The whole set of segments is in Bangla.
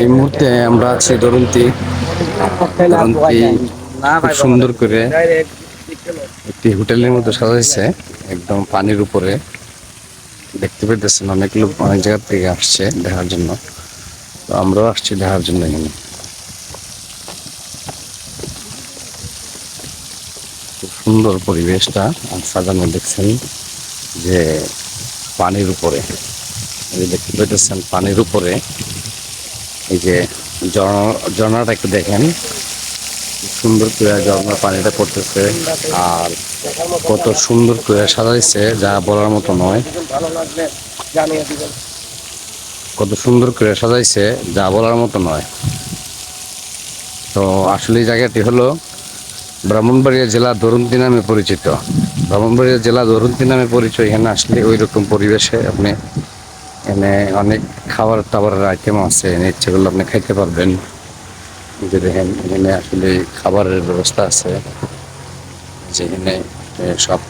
এই মুহূর্তে আমরা আছি দরন্তি। খুব সুন্দর করে একটি হোটেলের মধ্যে সাজাইছে, একদম পানির উপরে। দেখতে পেতেছেন অনেক লোক অনেক জায়গা থেকে আসছে দেখার জন্য। তো আমরাও আসছি দেখার জন্য এখানে। খুব সুন্দর পরিবেশটা সাজানো দেখছেন যে পানির উপরে। এই দেখতে পেতেছেন পানির উপরে, এই যে ঝর্ণা- ঝর্ণাটা একটু দেখেন। সুন্দর করে ঝর্ণার পানিটা পড়তেছে আর কত সুন্দর করে সাজাইছে, যা বলার মতো নয়। কত সুন্দর করে সাজাইছে, যা বলার মতো নয়। তো আসলে এই জায়গাটি হলো ব্রাহ্মণবাড়িয়া জেলা ধরুন্তি নামে পরিচিত। ব্রাহ্মণবাড়িয়া জেলা ধরুন্তি নামে পরিচয় এখানে আসলে ওই রকম পরিবেশে আপনি এখানে অনেক খাবার টাবারের আইটেম আছে ইচ্ছে করলে আপনি খাইতে পারবেন। যে দেখেন, এখানে আসলে খাবারের ব্যবস্থা আছে। যেখানে সব,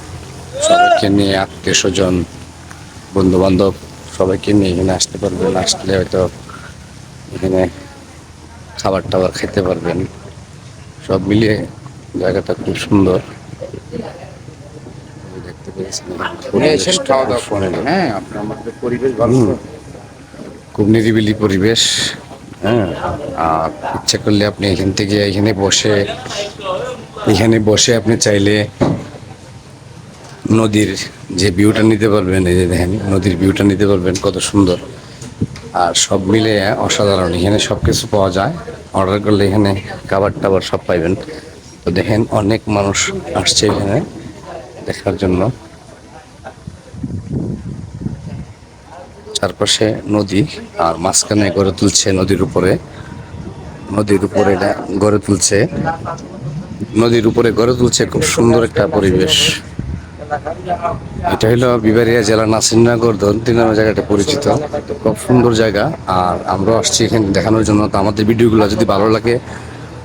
সবাইকে নিয়ে আত্মীয় স্বজন বন্ধু বান্ধব সবাইকে নিয়ে এখানে আসতে পারবেন। আসলে হয়তো এখানে খাবার টাবার খেতে পারবেন। সব মিলিয়ে জায়গাটা খুব সুন্দর এই দেখতে পেয়েছেন উনি এসেন পরিবেশটা খাওয়া খুব দাওয়া করে সুন্দর। হ্যাঁ আমাদের পরিবেশ ভালো খুব নিরিবিলি পরিবেশ হ্যাঁ। আর ইচ্ছা করলে আপনি এখান থেকে এখানে বসে এখানে বসে আপনি চাইলে নদীর যে ভিউটা নিতে পারবেন এই যে দেখেন নদীর ভিউটা নিতে পারবেন কত সুন্দর। আর সব মিলে অসাধারণ এখানে সব কিছু পাওয়া যায়। অর্ডার করলে এখানে খাবার টাবার সব পাইবেন। তো দেখেন অনেক মানুষ আসছে এখানে। দেখার জন্য। চারপাশে নদী, আর মাঝখানে গড়ে তুলছে নদীর উপরে। নদীর উপরে গড়ে তুলছে। নদীর উপরে গড়ে তুলছে খুব সুন্দর একটা পরিবেশ। এটা হলো বিবারিয়া জেলার নাসিরনগর ধন্তি নামে জায়গাটা পরিচিত। খুব সুন্দর জায়গা। আর আমরাও আসছি এখানে দেখানোর জন্য। তো আমাদের ভিডিওগুলো যদি ভালো লাগে,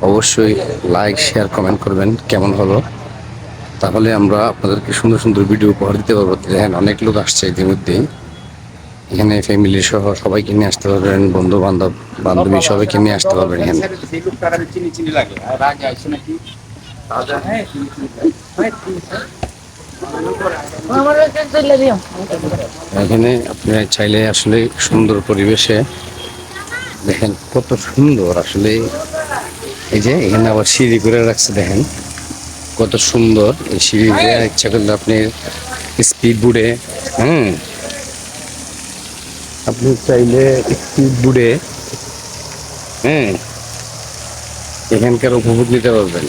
অবশ্যই লাইক শেয়ার কমেন্ট করবেন। কেমন হলো? তাহলে আমরা আপনাদেরকে সুন্দর সুন্দর ভিডিও উপহার দিতে পারব। দেখেন, অনেক লোক আসছে ইতিমধ্যেই। এখানে ফ্যামিলি সহ সবাইকে নিয়ে আসতে পারবেন বন্ধু বান্ধব বান্ধবী সবাইকে নিয়ে আসতে পারবেন এখানে। এখানে আপনি চাইলে আসলে সুন্দর পরিবেশে দেখেন কত সুন্দর আসলে। এই যে এখানে আবার সিঁড়ি করে রাখছে, দেখেন। কত সুন্দর। এই সিঁড়ি ইচ্ছা করলে আপনি স্পিড বুড়ে হুম? আপনি চাইলে স্পিড বুড়ে হ্যাঁ এখানকার উপভোগ নিতে পারবেন।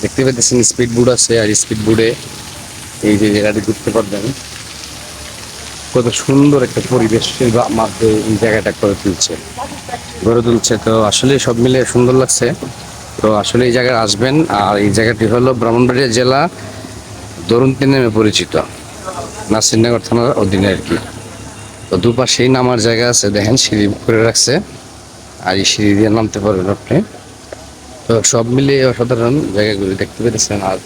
দেখতে পাচ্ছেন স্পিড বুট আছে আর স্পিড বুড়ে এই যে জায়গাটি ঘুরতে পারবেন। কত সুন্দর একটা পরিবেশের বা- মধ্যে এই জায়গাটা করে তুলছে। গড়ে তুলছে। তো আসলে সব মিলে সুন্দর লাগছে। তো আসলে এই জায়গায় আসবেন, আর এই জায়গাটি হলো ব্রাহ্মণবাড়িয়া জেলা দরুন্তি নামে পরিচিত, নাসিরনগর থানার অধীনে আর কি। তো দুপাশেই নামার জায়গা আছে, দেখেন, সিঁড়ি করে রাখছে, আর এই সিঁড়ি দিয়ে নামতে পারবেন আপনি। তো সব মিলিয়ে অসাধারণ জায়গাগুলি দেখতে পেরেছেন আর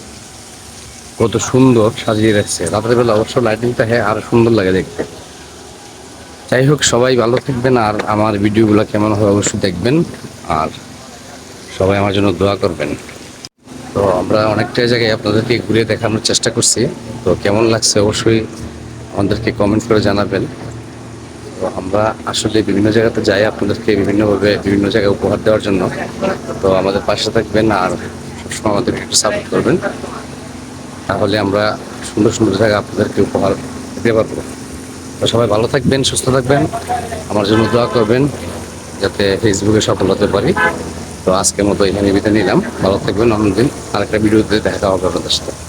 কত সুন্দর সাজিয়ে রাখছে। রাতের বেলা অবশ্য লাইটিংটা হ্যাঁ আরও সুন্দর লাগে দেখতে। যাই হোক, সবাই ভালো থাকবেন, আর আমার ভিডিওগুলো কেমন হয় অবশ্যই দেখবেন, আর সবাই আমার জন্য দোয়া করবেন। তো আমরা অনেকটা জায়গায় আপনাদেরকে ঘুরে দেখানোর চেষ্টা করছি। তো কেমন লাগছে অবশ্যই আমাদেরকে কমেন্ট করে জানাবেন। তো আমরা আসলে বিভিন্ন জায়গাতে যাই আপনাদেরকে বিভিন্নভাবে বিভিন্ন জায়গায় উপহার দেওয়ার জন্য। তো আমাদের পাশে থাকবেন আর সবসময় আমাদেরকে একটু সাপোর্ট করবেন। তাহলে আমরা সুন্দর সুন্দর জায়গা আপনাদেরকে উপহার দিতে পারব। তো সবাই ভালো থাকবেন, সুস্থ থাকবেন। আমার জন্য দোয়া করবেন, যাতে ফেসবুকে সফল হতে পারি তো আজকের মতো এখানে বিদায় নিলাম। ভালো থাকবেন, অন্যদিন আরেকটা ভিডিওতে দেখা হবে আপনাদের সাথে।